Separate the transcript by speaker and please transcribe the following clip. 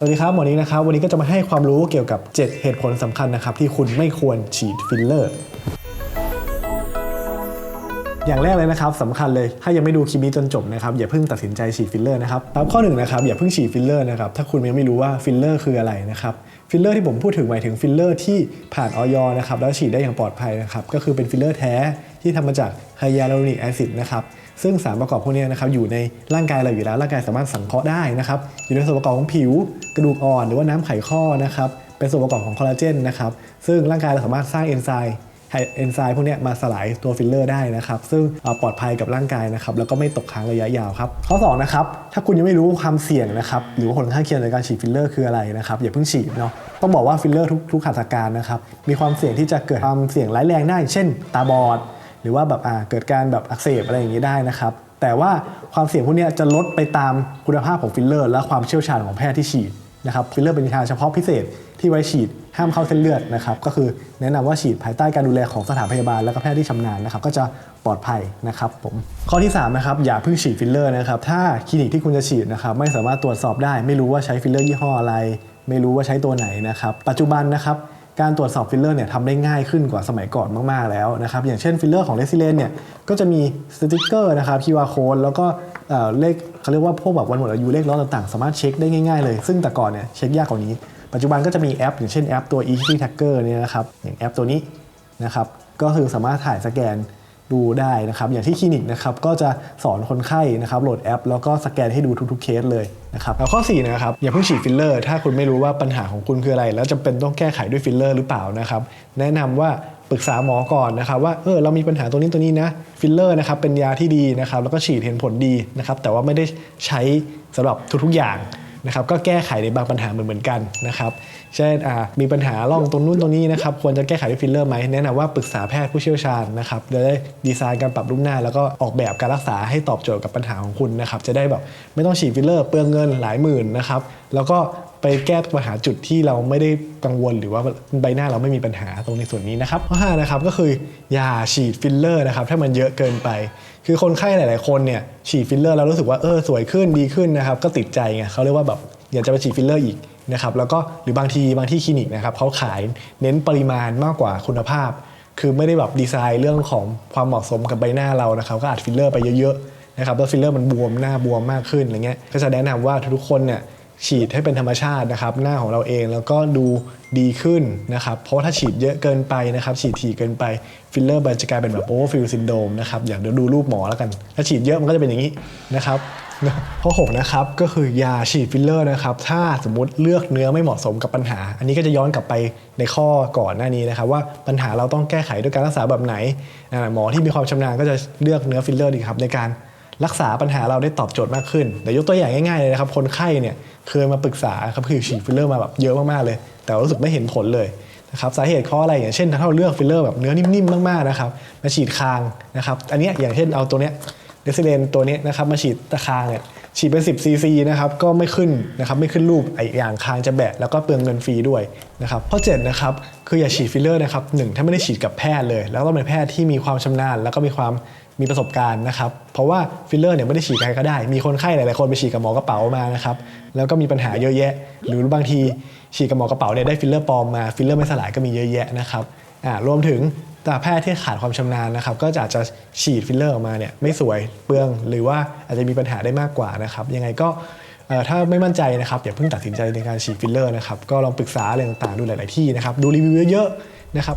Speaker 1: สวัสดีครับหมอนี้นะครับ วันนี้ก็จะมาให้ความรู้เกี่ยวกับ 7 เหตุผลสำคัญนะครับ ที่คุณไม่ควรฉีดฟิลเลอร์ อย่างแรกเลยนะครับสำคัญเลย ถ้ายังไม่ดูคลิปนี้จนจบนะครับ อย่าเพิ่งตัดสินใจฉีดฟิลเลอร์นะครับครับข้อหนึ่งนะครับอย่าเพิ่งฉีดฟิลเลอร์นะครับถ้าคุณยังไม่รู้ว่าฟิลเลอร์คืออะไรนะครับฟิลเลอร์ที่ผมพูดถึงหมายถึงฟิลเลอร์ที่ผ่านออยนะครับแล้วฉีดได้อย่างปลอดภัยนะครับก็คือเป็นฟิลเลอร์แท้ที่ทำมาจาก ไฮยาลูรอนิกแอซิดนะครับซึ่งสารประกอบพวกนี้นะครับอยู่ในร่างกายเราอยู่แล้วร่างกายสามารถสังเคราะห์ได้นะครับอยู่ในส่วนประกอบของผิวกระดูกอ่อน หรือว่าน้ำไขข้อนะครับเป็นส่วนประกอบของคอลลาเจนนะครับซึ่งร่างกายเราสามารถสร้างเอนไซม์เอนไซม์พวกนี้มาสลายตัวฟิลเลอร์ได้นะครับซึ่งปลอดภัยกับร่างกายนะครับแล้วก็ไม่ตกค้างระยะยาวครับข้อ2นะครับถ้าคุณยังไม่รู้ความเสี่ยงนะครับหรือว่าผลข้างเคียงในกการฉีดฟิลเลอร์คืออะไรนะครับอย่าเพิ่งฉีดเนาะต้องบอกว่าฟิลเลอร์ทุกทุกหัตถการนะครับมีความเสี่ยงที่จะเกิดความเสี่ยงร้ายแรงได้ เช่น ตาบอด รือว่าแบบอ่าเกิดการแบบอักเสบอะไรอย่างนี้ได้นะครับ แต่ว่าความเสี่ยงพวกเนี้ยจะลดไปตามคุณภาพของฟิลเลอร์ และความเชี่ยวชาญของแพทย์ที่ฉีดนะครับฟิลเลอร์เป็นยาเฉพาะพิเศษที่ไว้ฉีดห้ามเข้าเส้นเลือดนะครับก็คือแนะนำว่าฉีดภายใต้การดูแลของสถานพยาบาลและก็แพทย์ที่ชำนาญนะครับก็จะปลอดภัยนะครับผมข้อที่3นะครับอย่าเพิ่งฉีดฟิลเลอร์นะครับถ้าคลินิกที่คุณจะฉีดนะครับไม่สามารถตรวจสอบได้ ไม่รู้ว่าใช้ฟิลเลอร์ยี่ห้ออะไร ไม่รู้ว่าใช้ตัวไหนนะครับปัจจุบันนะครับ การตรวจสอบฟิลเลอร์เนี่ยทำได้ง่ายขึ้นกว่าสมัยก่อนมากๆแล้วนะครับอย่างเช่นฟิลเลอร์ของเลซิเลนเนี่ยก็จะมีสติกเกอร์นะครับ QR code แล้วก็เเลขเขาเรียกว่าพวกแบบวันหมดอายุเลขล้อต่างๆ สามารถเช็คได้ง่ายๆเลย ซึ่งแต่ก่อนเนี่ยเช็คยากกว่านี้ ปัจจุบันก็จะมีแอป อย่างเช่นแอปตัว e c Tracker เนี่ยนะครับอย่างแอปตัวนี้นะครับก็คือสามารถถ่ายสแกน ดูได้นะครับอย่างที่คลินิกนะครับก็จะสอนคนไข้นะครับโหลดแอป แล้วก็สแกนให้ดูทุกๆเคสเลยนะครับแล้วข้อ4นะครับอย่าเพิ่งฉีดฟิลเลอร์ถ้าคุณไม่รู้ว่าปัญหาของคุณคืออะไร แล้วจำเป็นต้องแก้ไขด้วยฟิลเลอร์หรือเปล่านะครับแนะนำว่าปรึกษาหมอก่อนนะครับว่าเออเรามีปัญหาตรงนี้ตัวนี้นะฟิลเลอร์นะครับเป็นยาที่ดีนะครับแล้วก็ฉีดเห็นผลดีนะครับแต่ว่าไม่ได้ใช้สำหรับทุกๆอย่าง นะครับก็แก้ไขในบางปัญหาเหมือนเหมือนกันนะครับเช่นมีปัญหาร่องตรงนู้นตรงนี้นะครับควรจะแก้ไขด้วยฟิลเลอร์ไหมแนะนำว่าปรึกษาแพทย์ผู้เชี่ยวชาญนะครับจะได้ดีไซน์การปรับรูปหน้า แล้วก็ออกแบบการรักษาให้ตอบโจทย์กับปัญหาของคุณนะครับจะได้แบบไม่ต้องฉีดฟิลเลอร์เปลืองเงินหลายหมื่นนะครับแล้วก็ ไปแก้ปัญหาจุดที่เราไม่ได้กังวลหรือว่าใบหน้าเราไม่มีปัญหาตรงในส่วนนี้นะครับข้อห้านะครับก็คืออย่าฉีดฟิลเลอร์นะครับถ้ามันเยอะเกินไป คือคนไข้หลาย ๆ คนเนี่ยฉีดฟิลเลอร์แล้วรู้สึกว่าเออสวยขึ้นดีขึ้นนะครับก็ติดใจไงเขาเรียกว่าแบบอยากจะไปฉีดฟิลเลอร์อีกนะครับแล้วก็หรือบางทีบางที่คลินิกนะครับเขาขายเน้นปริมาณมากกว่าคุณภาพ คือไม่ได้แบบดีไซน์เรื่องของความเหมาะสมกับใบหน้าเรานะครับก็อัดฟิลเลอร์ไปเยอะ ๆ นะครับแล้วฟิลเลอร์มันบวมหน้าบวมมากขึ้นอะไรเงี้ยก็จะแนะนำว่าทุกๆคนเนี่ย ฉีดให้เป็นธรรมชาตินะครับ หน้าของเราเองแล้วก็ดูดีขึ้นนะครับ เพราะว่าถ้าฉีดเยอะเกินไปนะครับ ฉีดถี่เกินไปฟิลเลอร์มันจะกลายเป็นแบบโอเวอร์ฟิลซินโดมนะครับอย่างเดี๋ยวดูรูปหมอแล้วกัน ถ้าฉีดเยอะมันก็จะเป็นอย่างนี้นะครับข้อ6นะครับก็คือยาฉีดฟิลเลอร์นะครับถ้าสมมุติเลือกเนื้อไม่เหมาะสมกับปัญหา อันนี้ก็จะย้อนกลับไปในข้อก่อนหน้านี้นะครับ ว่าปัญหาเราต้องแก้ไขด้วยการรักษาแบบไหนหมอที่มีความชำนาญก็จะเลือกเนื้อฟิลเลอร์ดีครับในการ รักษาปัญหาเราได้ตอบโจทย์มากขึ้นแต่ยกตัวอย่างง่ายๆเลยนะครับคนไข้เนี่ยเคยมาปรึกษาครับคือฉีดฟิลเลอร์มาแบบเยอะมากๆเลย แต่รู้สึกไม่เห็นผลเลยนะครับสาเหตุเพราะอะไรอย่างเช่นถ้าเราเลือกฟิลเลอร์แบบเนื้อนิ่มๆมากๆนะครับมาฉีดคางนะครับอันเนี้ยอย่างเช่นเอาตัวเนี้ยเดซิเลนตัวเนี้ยนะครับมาฉีดตะคางเนี่ยฉีดเป็น 10 ซีซีนะครับก็ไม่ขึ้นนะครับไม่ขึ้นรูปไออย่างคางจะแบะแล้วก็เปลืองเงินฟรีด้วยนะครับข้อ7นะครับคืออย่าฉีดฟิลเลอร์นะครับหนึ่งถ้าไม่ได้ฉีดกับแพทย์เลย แล้วต้องเป็นแพทย์ที่มีความชำนาญ แล้วก็มีความ มีประสบการณ์นะครับเพราะว่าฟิลเลอร์เนี่ยไม่ได้ฉีดใครก็ได้ มีคนไข้หลายๆคนไปฉีดกับหมอกระเป๋ามานะครับแล้วก็มีปัญหาเยอะแยะ หรือบางทีฉีดกับหมอกระเป๋าเนี่ยได้ฟิลเลอร์ปลอมมาฟิลเลอร์ไม่สลายก็มีเยอะแยะนะครับอ่ารวมถึงตาแพทย์ที่ขาดความชำนาญนะครับก็อาจจะฉีดฟิลเลอร์ออกมาเนี่ยไม่สวยเปลือง หรือว่าอาจจะมีปัญหาได้มากกว่านะครับยังไงก็ถ้าไม่มั่นใจนะครับอย่าเพิ่งตัดสินใจในการฉีดฟิลเลอร์นะครับก็ลองปรึกษาอะไรต่างๆดูหลาย ๆที่นะครับดูรีวิวเยอะๆนะครับ